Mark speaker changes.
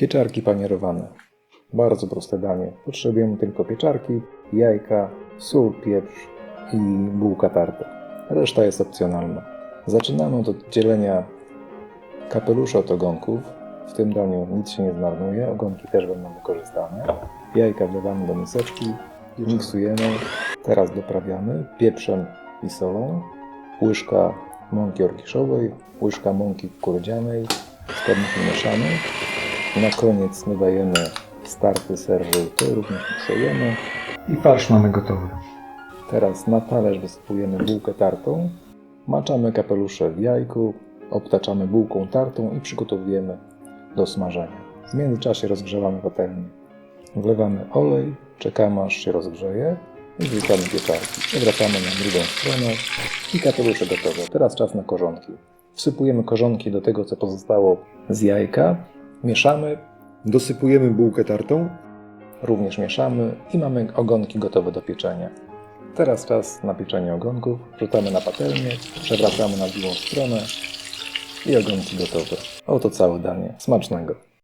Speaker 1: Pieczarki panierowane. Bardzo proste danie. Potrzebujemy tylko pieczarki, jajka, sól, pieprz i bułka tarta. Reszta jest opcjonalna. Zaczynamy od oddzielenia kapelusza od ogonków. W tym daniu nic się nie zmarnuje, ogonki też będą wykorzystane. Jajka wlewamy do miseczki, miksujemy. Teraz doprawiamy pieprzem i solą. Łyżka mąki orkiszowej, łyżka mąki kukurydzianej, składniki mieszamy. Na koniec dodajemy starty ser żółty, również miksujemy.
Speaker 2: I farsz mamy gotowy.
Speaker 1: Teraz na talerz wysypujemy bułkę tartą, maczamy kapelusze w jajku, obtaczamy bułką tartą i przygotowujemy do smażenia. W międzyczasie rozgrzewamy patelnię. Wlewamy olej, czekamy aż się rozgrzeje i wrzucamy pieczarki. Przewracamy na drugą stronę i kapelusze gotowe. Teraz czas na korzonki. Wsypujemy korzonki do tego, co pozostało z jajka, mieszamy,
Speaker 2: Dosypujemy bułkę tartą.
Speaker 1: również mieszamy i mamy ogonki gotowe do pieczenia. Teraz czas na pieczenie ogonków. Wrzucamy na patelnię, przewracamy na drugą stronę i ogonki gotowe. Oto całe danie. Smacznego.